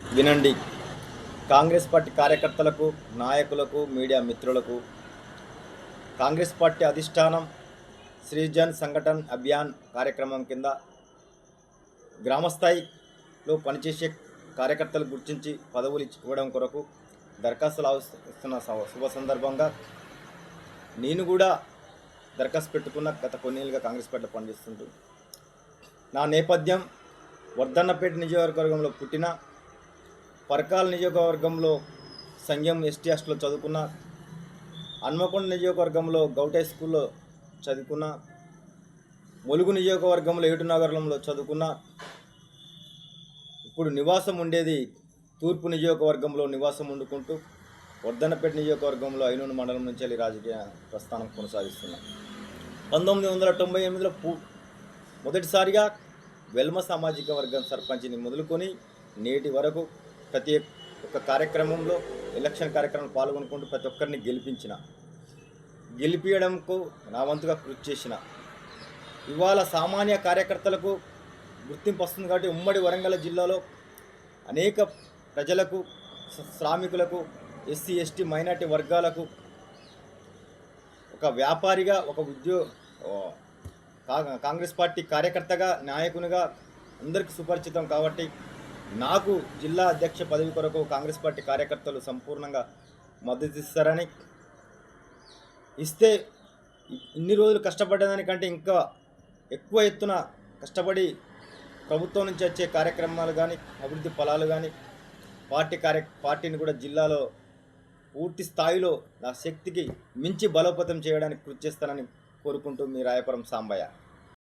వినండి. కాంగ్రెస్ పార్టీ కార్యకర్తలకు నాయకులకు మీడియా మిత్రులకు కాంగ్రెస్ పార్టీ అధిష్టానం శ్రీజన్ సంఘటన్ అభియాన్ కార్యక్రమం కింద గ్రామస్థాయిలో పనిచేసే కార్యకర్తలు గుర్తించి పదవులు ఇవ్వడం కొరకు దరఖాస్తులు ఆవిస్తున్న శుభ సందర్భంగా నేను కూడా దరఖాస్తు పెట్టుకున్న గత కొన్నేళ్ళుగా కాంగ్రెస్ పార్టీలో పనిచేస్తుంటూ నా నేపథ్యం వర్ధన్నపేట నియోజకవర్గంలో పుట్టిన పరకాల నియోజకవర్గంలో సంఘం ఎస్టీ హాస్టల్లో చదువుకున్న హన్మకొండ నియోజకవర్గంలో గౌటే స్కూల్లో చదువుకున్న ములుగు నియోజకవర్గంలో ఏటునగరంలో చదువుకున్న ఇప్పుడు నివాసం ఉండేది తూర్పు నియోజకవర్గంలో నివాసం వండుకుంటూ వర్ధనపేట నియోజకవర్గంలో ఐనూరు మండలం నుంచి వెళ్ళి రాజకీయ ప్రస్థానం కొనసాగిస్తున్నాం. పంతొమ్మిది వందల తొంభై ఎనిమిదిలో పూ మొదటిసారిగా వెల్మ సామాజిక వర్గం సర్పంచ్ని మొదలుకొని నేటి వరకు ప్రతి ఒక్క కార్యక్రమంలో ఎలక్షన్ కార్యక్రమంలో పాల్గొనుకుంటూ ప్రతి ఒక్కరిని గెలిపించిన గెలిపించడంకు నా వంతుగా కృషి చేసిన ఇవాళ సామాన్య కార్యకర్తలకు గుర్తింపు వస్తుంది కాబట్టి ఉమ్మడి వరంగల్ జిల్లాలో అనేక ప్రజలకు శ్రామికులకు ఎస్సీ ఎస్టీ మైనార్టీ వర్గాలకు ఒక వ్యాపారిగా ఒక ఉద్యో కా- కాంగ్రెస్ పార్టీ కార్యకర్తగా నాయకునిగా అందరికీ సుపరిచితం కాబట్టి నాకు జిల్లా అధ్యక్ష పదవి కొరకు కాంగ్రెస్ పార్టీ కార్యకర్తలు సంపూర్ణంగా మద్దతు ఇస్తారని ఇస్తే ఇన్ని రోజులు కష్టపడ్డదానికంటే ఇంకా ఎక్కువ ఎత్తున కష్టపడి ప్రభుత్వం నుంచి వచ్చే కార్యక్రమాలు కానీ అభివృద్ధి ఫలాలు కానీ పార్టీ కార్య పార్టీని కూడా జిల్లాలో పూర్తి స్థాయిలో నా శక్తికి మించి బలోపేతం చేయడానికి కృషి చేస్తానని కోరుకుంటూ మీ రాయపురం సాంబయ్య.